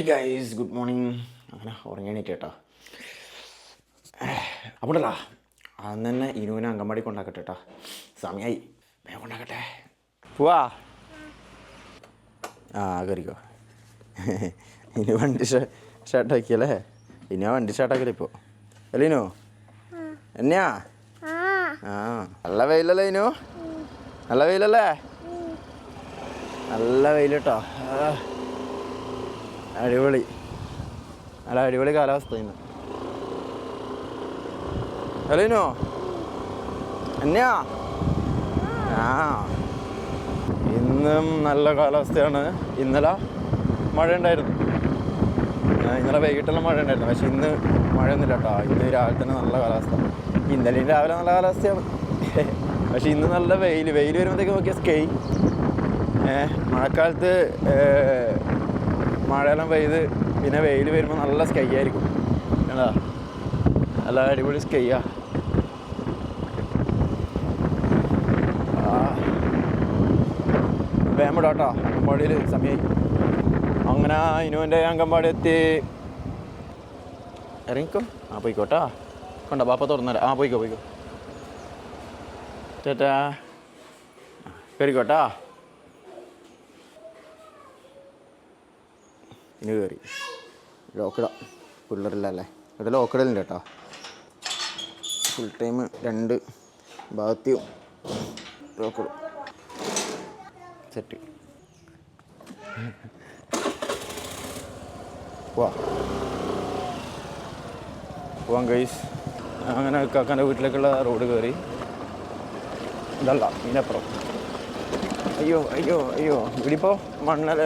High guys good morning അങ്ങനെ ഉറങ്ങിയണീറ്റ് കേട്ടോ. അപ്പോഴല്ല അന്ന് തന്നെ ഇനുവിനെ അങ്കമാടി കൊണ്ടാക്കട്ടെ കേട്ടോ. സമയമായി വേഗം കൊണ്ടാക്കട്ടെ. പോവാ. ആ കയറിക്കോ ഇനി വണ്ടി ഷർട്ടാക്കിയല്ലേ ഇനി ആ വണ്ടി ഷർട്ടാക്കില്ല ഇപ്പോൾ അല്ലേ ഇനു? എന്നെയാ? ആ നല്ല വെയിലല്ലേ ഇനു? നല്ല വെയിലല്ലേ? നല്ല വെയിൽ കേട്ടോ. ആ. അടിപൊളി. നല്ല അടിപൊളി കാലാവസ്ഥ ഇന്ന്. ഹലോനോ? എന്നാ ആ. ഇന്നും നല്ല കാലാവസ്ഥയാണ്. ഇന്നലെ മഴ ഉണ്ടായിരുന്നു ഇന്നലെ വൈകിട്ടെല്ലാം മഴ ഉണ്ടായിരുന്നു പക്ഷെ ഇന്ന് മഴയൊന്നുമില്ല കേട്ടോ ഇന്ന് രാവിലെ തന്നെ നല്ല കാലാവസ്ഥ. ഇന്നലെയും രാവിലെ നല്ല കാലാവസ്ഥയാണ്. പക്ഷെ ഇന്ന് നല്ല വെയിൽ വെയിൽ വരുമ്പോഴത്തേക്ക് നോക്കിയാൽ സ്കൈ മഴക്കാലത്ത് മഴയെല്ലാം പെയ്ത് പിന്നെ വെയിൽ വരുമ്പോൾ നല്ല സ്കൈ ആയിരിക്കും. എന്താ നല്ല അടിപൊളി സ്കൈയാ വേമ്പടാട്ടോ അങ്കമ്പാടിയിൽ സമയമായി അങ്ങനെ ഇനുവിന്റെ അങ്കമ്പാടി എത്തി. ഇറങ്ങിക്കോ? ആ പോയിക്കോട്ടാ. കൊണ്ട ബാപ്പ തുറന്നേരാ. ആ പോയിക്കോ പോയിക്കോ. ചേട്ടാ കയറിക്കോട്ടാ ഇനി കയറി ലോക്കിട പിള്ളേരില്ലല്ലേ ഇവിടെ ലോക്കിടലുണ്ട് കേട്ടോ. ഫുൾ ടൈം രണ്ട് ഭാഗത്തെയും ലോക്കിടും സെറ്റ് പോവാ പോവാം ഗൈസ് അങ്ങനെ കാക്കാന്റെ വീട്ടിലേക്കുള്ള റോഡ് കയറി ഇതല്ല ഇതിനപ്പുറം. അയ്യോ അയ്യോ അയ്യോ. ഇവിടിപ്പോൾ മണ്ണൽ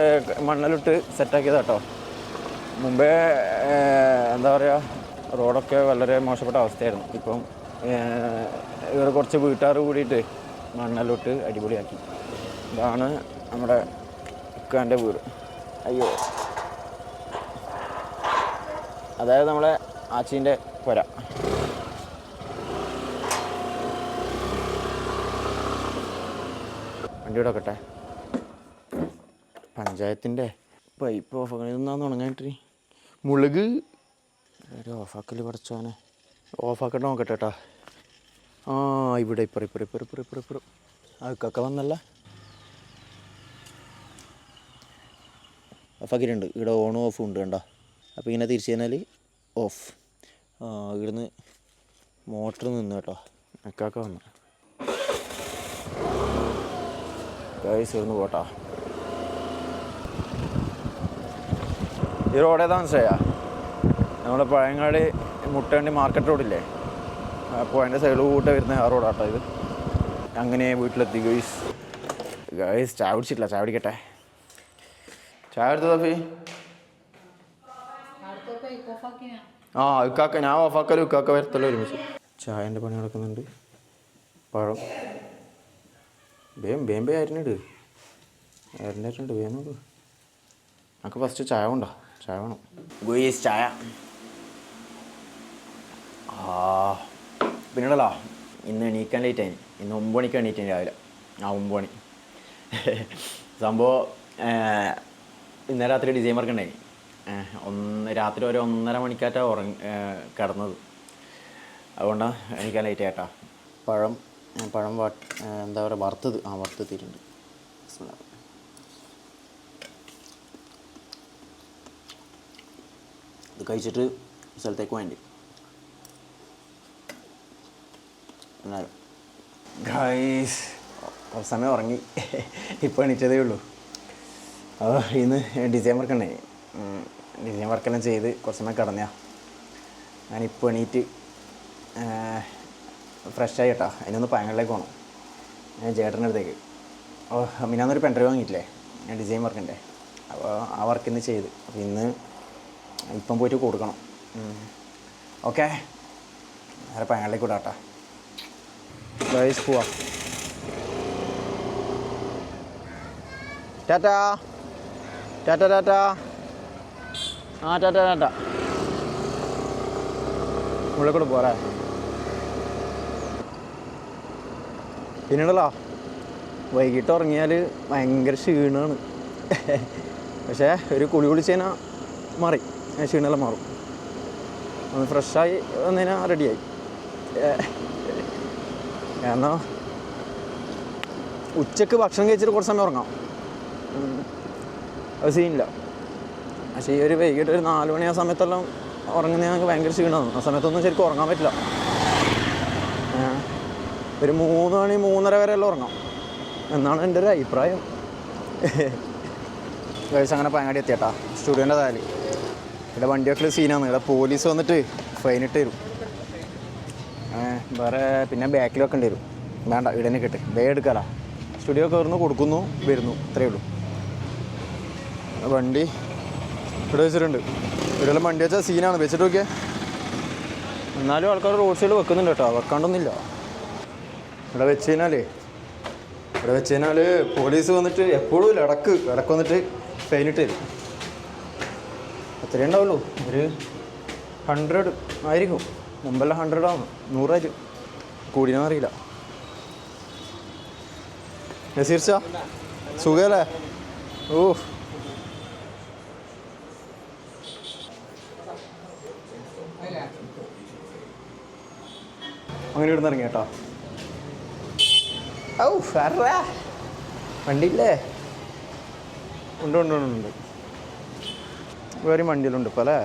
മണ്ണലിട്ട് സെറ്റാക്കിയതാ കേട്ടോ മുമ്പേ എന്താ പറയുക റോഡൊക്കെ വളരെ മോശപ്പെട്ട അവസ്ഥയായിരുന്നു. ഇപ്പം ഇവർ കുറച്ച് വീട്ടുകാർ കൂടിയിട്ട് മണ്ണലിട്ട് അടിപൊളിയാക്കി. ഇതാണ് നമ്മുടെ ഇക്കാന്റെ വീട്. അയ്യോ. അതായത് നമ്മളെ ആച്ചീന്റെ പുര. വണ്ടി വിടക്കട്ടെ പഞ്ചായത്തിന്റെ പൈപ്പ് ഓഫ് ഇതൊന്നാന്ന് ഉണങ്ങാനിട്ട് മുളക്. ഒരു ഓഫാക്കൽ പഠിച്ചോനെ ഓഫാക്കട്ടെ നോക്കട്ടെ കേട്ടാ ആ ഇവിടെ ഇപ്പുറം ഇപ്പുറം ഇപ്പുറം ഇപ്പുറം ഇപ്പുറം ഇപ്പുറം. ആ കക്ക വന്നല്ല ഓഫാക്കിയിട്ടുണ്ട് ഇവിടെ ഓണും ഓഫും ഉണ്ട് കണ്ടോ? അപ്പോൾ ഇങ്ങനെ തിരിച്ചു കഴിഞ്ഞാൽ ഓഫ് ആ ഇവിടുന്ന് മോട്ടർ നിന്ന് കേട്ടോ. അക്കാക്ക വന്നു. ഗൈസ് ഇരുന്ന് പോട്ടാ. ഈ റോഡ് ഏതാ മനസ്സിലായ? പഴയങ്ങാടി മുട്ടേണ്ടി മാർക്കറ്റ് റോഡില്ലേ അപ്പോൾ അതിന്റെ സൈഡ് കൂട്ട വരുന്ന ആ റോഡാട്ടോ ഇത്. അങ്ങനെ വീട്ടിലെത്തി ഗൈസ് ഗൈസ് ചായ കുടിച്ചിട്ടില്ല ചായ കുടിക്കട്ടെ. ചായ എടുത്തു തഫി ആ ഇക്കാക്ക ഞാൻ ഓഫാക്കലും ഇക്കാക്ക വരത്തല്ലോ ഒരുമിച്ച്. ചായന്റെ പണി നടക്കുന്നുണ്ട്. പഴം. വേം വേം വേ അരിഞ്ഞിട് അരിഞ്ഞിട്ടുണ്ട് വേം നോക്ക്. നമുക്ക് ഫസ്റ്റ് ചായ കൊണ്ടോ ചായ വേണം. ഗുയീസ് ചായ. ആ പിന്നീടല്ലോ ഇന്ന് എണീക്കാൻ ലേറ്റ് ആയി. ഇന്ന് ഒമ്പത് മണിക്ക് എണീറ്റായി രാവിലെ. ആ ഒമ്പത് മണി. സംഭവം ഇന്ന രാത്രി ഡിസൈൻ വർക്ക് ഉണ്ടായി ഒന്ന് രാത്രി ഒരു ഒന്നര മണിക്കാറ്റാണ് ഉറങ്ങി കിടന്നത്. അതുകൊണ്ടാണ് എണീക്കാൻ ലേറ്റ് ആയിട്ടാ. പഴം പഴം വാ ഏർ, എന്താ പറയുക വറുത്തത്. ആ വറുത്തെത്തിയിട്ടുണ്ട്. ഇത് കഴിച്ചിട്ട് സ്ഥലത്തേക്ക് വേണ്ടി. ഗൈസ് കുറച്ച് സമയം ഉറങ്ങി. ഇപ്പോൾ എണീറ്റതേ ഉള്ളൂ. അപ്പോൾ ഇന്ന് ഡിസൈൻ വർക്ക് ഉണ്ടായി. ഡിസൈൻ വർക്കെല്ലാം ചെയ്ത് കുറച്ച് സമയം കിടന്നയാ. ഞാനിപ്പോൾ എണീറ്റ് ഫ്രഷ് ആയി കേട്ടോ അതിനൊന്ന് പയങ്ങളിലേക്ക് പോകണം ഞാൻ ചേട്ടന്റെ അടുത്തേക്ക്. ഓ മിനാന്നൊരു പെൻഡ്രൈവ് വാങ്ങിയിട്ടില്ലേ? ഞാൻ ഡിസൈൻ വർക്കിന്റെ അപ്പോൾ ആ വർക്ക് ഇന്ന് ചെയ്ത്. അപ്പോൾ ഇന്ന് ഇപ്പം പോയിട്ട് കൊടുക്കണം. ഓക്കെ? നേരെ പയങ്ങളിലേക്ക് വിടാം പോവാ. ടാറ്റാ. ടാറ്റാ ടാറ്റാ. ആ ടാറ്റാ ടാറ്റാ. ഉള്ളിൽ കൂടെ പോരാ. പിന്നീടല്ലോ വൈകിട്ട് ഉറങ്ങിയാൽ ഭയങ്കര ക്ഷീണമാണ് പക്ഷേ ഒരു കുളി കുളിച്ചതിനാ മാറി. ആ ക്ഷീണമെല്ലാം മാറും. ഒന്ന് ഫ്രഷായി വന്നതിനാ റെഡിയായി. കാരണം ഉച്ചയ്ക്ക് ഭക്ഷണം കഴിച്ചിട്ട് കുറച്ച് സമയം ഉറങ്ങാം. അത് സീനില്ല. പക്ഷേ ഈ ഒരു വൈകിട്ട് ഒരു നാല് മണി ആ സമയത്തെല്ലാം ഉറങ്ങുന്ന ഞങ്ങൾക്ക് ഭയങ്കര ക്ഷീണമാണ് ആ സമയത്തൊന്നും ശരിക്കും ഉറങ്ങാൻ പറ്റില്ല. ഒരു മൂന്ന് മണി മൂന്നര വരെ എല്ലാം ഉറങ്ങാം. എന്നാണ് എന്റെ ഒരു അഭിപ്രായം. കഴിച്ച് അങ്ങനെ പയങ്ങാടി എത്തിയട്ടാ. സ്റ്റുഡിയോന്റെ താൽ ഇവിടെ വണ്ടിയൊക്കെ സീനാണ്. ഇവിടെ പോലീസ് വന്നിട്ട് ഫൈൻ ഇട്ട് തരും. വേറെ പിന്നെ ബാക്കിൽ വെക്കേണ്ടി വരും. വേണ്ട ഇവിടെ തന്നെ കിട്ടും ബേ എടുക്കാല സ്റ്റുഡിയോ കയറുന്നു കൊടുക്കുന്നു വരുന്നു. ഇത്രയേ ഉള്ളൂ. വണ്ടി ഇവിടെ വെച്ചിട്ടുണ്ട്. ഇവിടെ വണ്ടി വെച്ചാൽ സീനാണ് വെച്ചിട്ട് നോക്കിയാൽ എന്നാലും ആൾക്കാർ റോഡ് സൈഡിൽ വെക്കുന്നുണ്ട് കേട്ടോ. വെക്കാണ്ടൊന്നുമില്ല. ഇവിടെ വെച്ച് കഴിഞ്ഞാലേ ഇവിടെ വെച്ച് കഴിഞ്ഞാൽ പോലീസ് വന്നിട്ട് എപ്പോഴും ഇല്ല ഇടയ്ക്ക് ഇടയ്ക്ക് വന്നിട്ട് ഫൈൻ ഇട്ട് തരും. അത്രയേ ഉണ്ടാവുള്ളൂ. ഒരു ഹൺഡ്രഡ് ആയിരിക്കും. മുമ്പെല്ലാം ഹൺഡ്രഡ് ആവും. നൂറായിരിക്കും കൂടിയെന്ന് അറിയില്ല. നസീർച്ച സുഖല്ലേ? ഓ അങ്ങനെ ഇവിടുന്ന് ഇറങ്ങി കേട്ടോ ഔ ഫറാ. വണ്ടിയില്ലേ? ഉണ്ട് ഉണ്ട് ഉണ്ട് ഉണ്ട്. വേറെ വണ്ടിയിലുണ്ട് ഇപ്പോൾ അല്ലേ?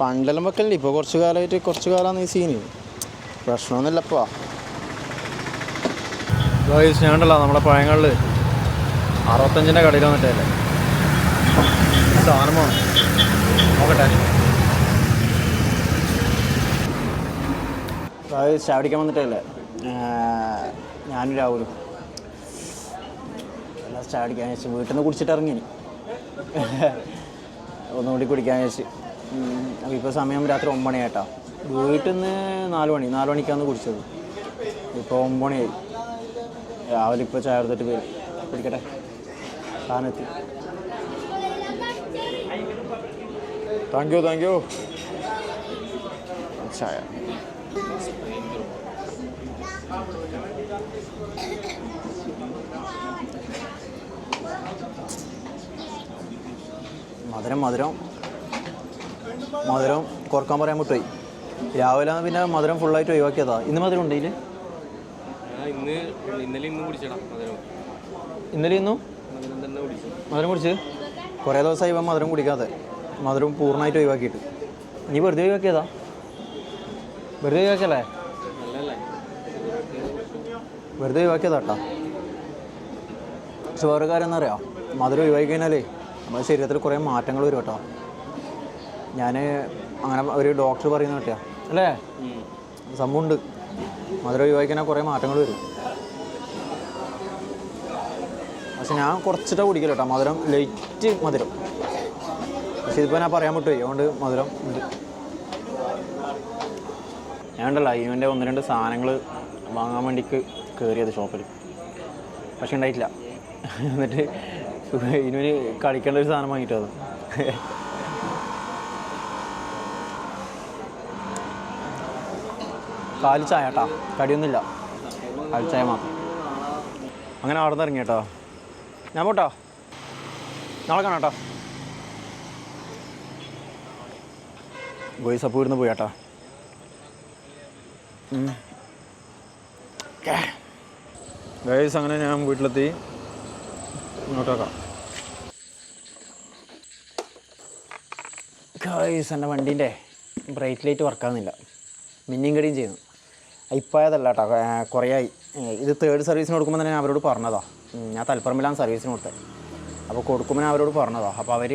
പണ്ടെല്ലാം വെക്കല്ലേ ഇപ്പോൾ കുറച്ച് കാലമായിട്ട് കുറച്ച് കാലമാണ് ഈ സീന് പ്രശ്നമൊന്നുമില്ല ഇപ്പോൾ ഞാനുണ്ടല്ലോ നമ്മളെ പഴങ്ങളിൽ അറുപത്തഞ്ചിന്റെ കടയിൽ വന്നിട്ടല്ലേ? സാധനം വേണം നോക്കട്ടെ. അതായത് ചാടിക്കാൻ വന്നിട്ടല്ലേ? ഞാനും രാഹുലും. എല്ലാം സ്റ്റാർട്ടിക്കാൻ വെച്ച് വീട്ടിൽ നിന്ന് കുടിച്ചിട്ട് ഇറങ്ങി. ഒന്നുകൂടി കുടിക്കാൻ വെച്ച് അപ്പോൾ ഇപ്പോൾ സമയം രാത്രി ഒമ്പണി ആയിട്ടാ. വീട്ടിൽ നിന്ന് നാല് മണി നാല് മണിക്കാണ് കുടിച്ചത്. ഇപ്പോൾ ഒമ്പണിയായി രാവിലെ ഇപ്പോൾ ചായ വരും കുടിക്കട്ടെ. സാധനത്തി. താങ്ക് യു താങ്ക് യു ചായ. മധുരം മധുരം. മധുരം കുറയ്ക്കാൻ പറയാൻ വിട്ടുപോയി രാവിലെ പിന്നെ മധുരം ഫുള്ളായിട്ട് ഒഴിവാക്കിയതാ. ഇന്ന് മധുരം ഉണ്ട് ഇതിൽ ഇന്ന് ഇന്നലെ ഇന്നും കുടിച്ചടാ മധുരം. ഇന്നലെ ഇന്നും? മധുരം കുറേ ദിവസമായി ഇവ മധുരം കുടിക്കാതെ. മധുരം പൂർണമായിട്ട് ഒഴിവാക്കിയിട്ട്. നീ വെറുതെ ഒഴിവാക്കിയതാ? വെറുതെ ഒഴിവാക്കിയല്ലേ? വെറുതെ ഒഴിവാക്കിയതാ കേട്ടോ പക്ഷെ വേറെ കാര്യം എന്താ അറിയാം? മധുരം ഒഴിവാക്കി കഴിഞ്ഞാലേ നമ്മുടെ ശരീരത്തിൽ കുറേ മാറ്റങ്ങൾ വരും കേട്ടോ. ഞാൻ അങ്ങനെ ഒരു ഡോക്ടർ പറയുന്ന കേട്ടോ അല്ലേ? സംഭവമുണ്ട്. മധുരം ഒഴിവാക്കി കഴിഞ്ഞാൽ കുറേ മാറ്റങ്ങൾ വരും. പക്ഷെ ഞാൻ കുറച്ചിട്ടാണ് കുടിക്കല കേട്ടോ. മധുരം ലൈറ്റ് മധുരം. പക്ഷെ ഇതിപ്പോൾ ഞാൻ പറയാൻ പറ്റുമോ അതുകൊണ്ട് മധുരം ഉണ്ട്. ഞാൻ ഉണ്ടല്ലോ ഈവന്റെ ഒന്ന് രണ്ട് സാധനങ്ങൾ വാങ്ങാൻ വേണ്ടിക്ക് കയറിയത് ഷോപ്പിൽ. പക്ഷെ ഉണ്ടായിട്ടില്ല. എന്നിട്ട് ഇനി കളിക്കേണ്ട ഒരു സാധനം വാങ്ങിയിട്ട് അത്. കാലി ചായ കേട്ടാ കടിയൊന്നുമില്ല കാലി ചായ മാത്രം. അങ്ങനെ അവിടെ നിന്ന് ഇറങ്ങി കേട്ടോ ഞാൻ പോട്ടോ. നാളെ കാണാം കേട്ടോ ഗോയിസപ്പൂരിന്ന് പോയി കേട്ടോ ഗൈസ് അങ്ങനെ ഞാൻ വീട്ടിലെത്തി. ഇങ്ങോട്ടേക്കാം ഗൈസ് എന്റെ വണ്ടീന്റെ ബ്രൈറ്റ് ലൈറ്റ് വർക്കാകുന്നില്ല മിന്നിയും കടിയും ചെയ്യുന്നു. ഇപ്പോഴതല്ല കേട്ടോ കുറേ ആയി ഇത് തേർഡ് സർവീസിന് കൊടുക്കുമ്പോൾ തന്നെ ഞാൻ അവരോട് പറഞ്ഞതാ. ഞാൻ തലപ്പറമ്പിലാണ് സർവീസിന് കൊടുത്തത്. അപ്പോൾ കൊടുക്കുമ്പോൾ ഞാൻ അവരോട് പറഞ്ഞതാ. അപ്പോൾ അവർ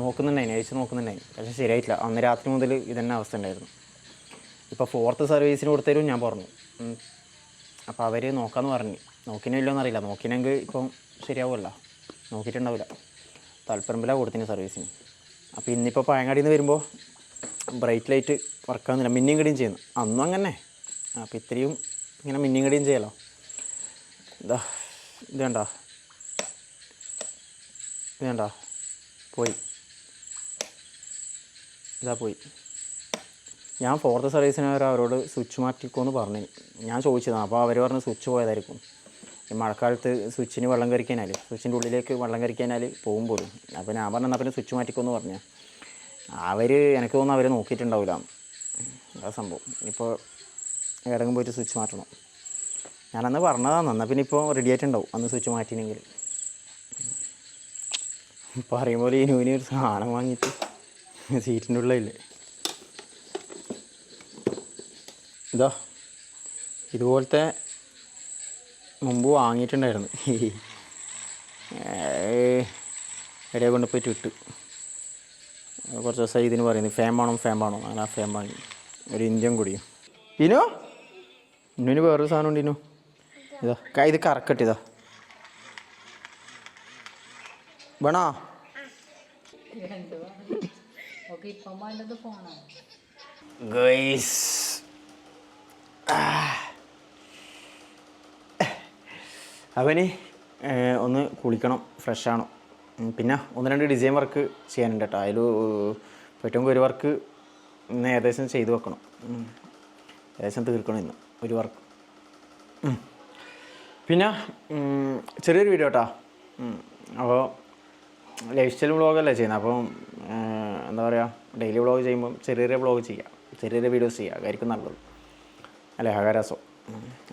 നോക്കുന്നുണ്ടായിരുന്നു അയച്ച് നോക്കുന്നുണ്ടായിരുന്നു പക്ഷേ ശരിയായിട്ടില്ല. അന്ന് രാത്രി മുതൽ ഇതന്നെ അവസ്ഥ ഉണ്ടായിരുന്നു. ഇപ്പോൾ ഫോർത്ത് സർവീസിന് കൊടുത്തതിലും ഞാൻ പറഞ്ഞു. അപ്പോൾ അവർ നോക്കാമെന്ന് പറഞ്ഞു. നോക്കിനില്ലോ എന്നറിയില്ല നോക്കിനെങ്കിൽ ഇപ്പം ശരിയാവുമല്ലോ. നോക്കിയിട്ടുണ്ടാവില്ല. താല്പര്യമില്ല കൊടുത്തിന് സർവീസിന് അപ്പോൾ ഇന്നിപ്പോൾ പഴങ്ങാടിയിൽ നിന്ന് വരുമ്പോൾ ബ്രൈറ്റ് ലൈറ്റ് വർക്കാകുന്നില്ല മിന്നിയും കടിയും ചെയ്യുന്നു. അന്നും അങ്ങനെ അപ്പോൾ ഇത്രയും ഇങ്ങനെ മിന്നിയും കടിയും ചെയ്യാലോ. ഇതാ ഇത് വേണ്ട ഇത് വേണ്ട പോയി. ഇതാ പോയി. ഞാൻ ഫോർത്ത് സർവീസിന് വരെ അവരോട് സ്വിച്ച് മാറ്റിക്കോന്ന് പറഞ്ഞു. ഞാൻ ചോദിച്ചതാണ് അപ്പോൾ അവർ പറഞ്ഞ് സ്വിച്ച് പോയതായിരിക്കും. ഈ മഴക്കാലത്ത് സ്വിച്ചിന് വെള്ളം കറിക്കാനാൽ സ്വിച്ചിന്റെ ഉള്ളിലേക്ക് വെള്ളം കറിക്കാനാൽ പോകുമ്പോൾ അപ്പോൾ ഞാൻ പറഞ്ഞ എന്നാൽ പിന്നെ സ്വിച്ച് മാറ്റിക്കോന്ന് പറഞ്ഞു. അവർ എനിക്ക് തോന്നുന്നു അവർ നോക്കിയിട്ടുണ്ടാവില്ല അതാ സംഭവം. ഇപ്പോൾ ഏടെങ്കിലും പോയിട്ട് സ്വിച്ച് മാറ്റണം. ഞാനന്ന് പറഞ്ഞതാണ് എന്നാൽ പിന്നെ ഇപ്പോൾ റെഡി ആയിട്ടുണ്ടാവും അന്ന് സ്വിച്ച് മാറ്റിയില്ലെങ്കിൽ. പറയുമ്പോൾ ഈ നൂനി ഒരു സാധനം വാങ്ങിയിട്ട് സീറ്റിന്റെ ഉള്ളില്ലേ ഇതാ ഇതുപോലത്തെ മുമ്പ് വാങ്ങിയിട്ടുണ്ടായിരുന്നു. ഇടയെ കൊണ്ട് പോയിട്ട് ഇട്ട്. കുറച്ച് ദിവസമായി ഇതിന് പറയുന്നത് ഫേം വേണം? ഫേം വേണം? അങ്ങനെ ആ ഫേം വാങ്ങി. ഒരു ഇന്ത്യൻ കൂടിയും ഇനോ? ഇന്നുവിന് വേറൊരു സാധനം ഉണ്ട് ഇനു. ഇതാ ക- ഇത് കറക്കട്ട് ഇതാ. വേണോ? ഗൈസ് അവന് ഒന്ന് കുളിക്കണം ഫ്രഷാണോ പിന്നെ ഒന്ന് രണ്ട് ഡിസൈൻ വർക്ക് ചെയ്യാനുണ്ട് കേട്ടോ. അതിൽ ഏറ്റവും ഒരു വർക്ക് ഇന്ന് ഏകദേശം ചെയ്ത് വെക്കണം. ഏകദേശം തീർക്കണം ഇന്ന് ഒരു വർക്ക് പിന്നെ ചെറിയൊരു വീഡിയോ കേട്ടോ അപ്പോൾ ലൈഫ് സ്റ്റൈൽ വ്ളോഗല്ലേ ചെയ്യുന്നത് അപ്പം എന്താ പറയുക ഡെയിലി വ്ളോഗ് ചെയ്യുമ്പം ചെറിയ ചെറിയ വ്ളോഗ് ചെയ്യുക ചെറിയ ചെറിയ വീഡിയോസ് ചെയ്യുക അതായിരിക്കും നല്ലത്. അല്ലേ? ആകാരസം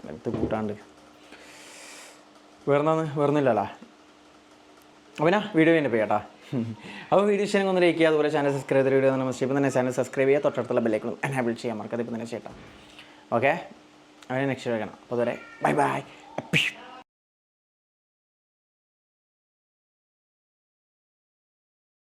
അടുത്ത് കൂട്ടാണ്ട്. വേറെന്നാന്ന് വേറൊന്നുമില്ലല്ലോ. അപ്പോൾ പിന്നെ വീഡിയോ കഴിഞ്ഞ പോയാട്ടാ അപ്പോൾ വീഡിയോ ഇഷ്ടം ഒന്ന് ലൈക്ക് ചെയ്യുക അതുപോലെ ചാനൽ സബ്സ്ക്രൈബ് ചെയ്ത വീഡിയോ നമ്മൾ ഇപ്പം തന്നെ ചാനൽ സബ്സ്ക്രൈബ് ചെയ്യുക തൊട്ടടുത്തുള്ള ബെല്ലൈക്കണം എനാബിൾ ചെയ്യാൻ മറക്കാതെ ഇപ്പം തന്നെ ചേട്ടാ ഓക്കെ അവനെ നെക്സ്റ്റ് വെക്കണം അപ്പോൾ അതുവരെ ബൈ ബൈ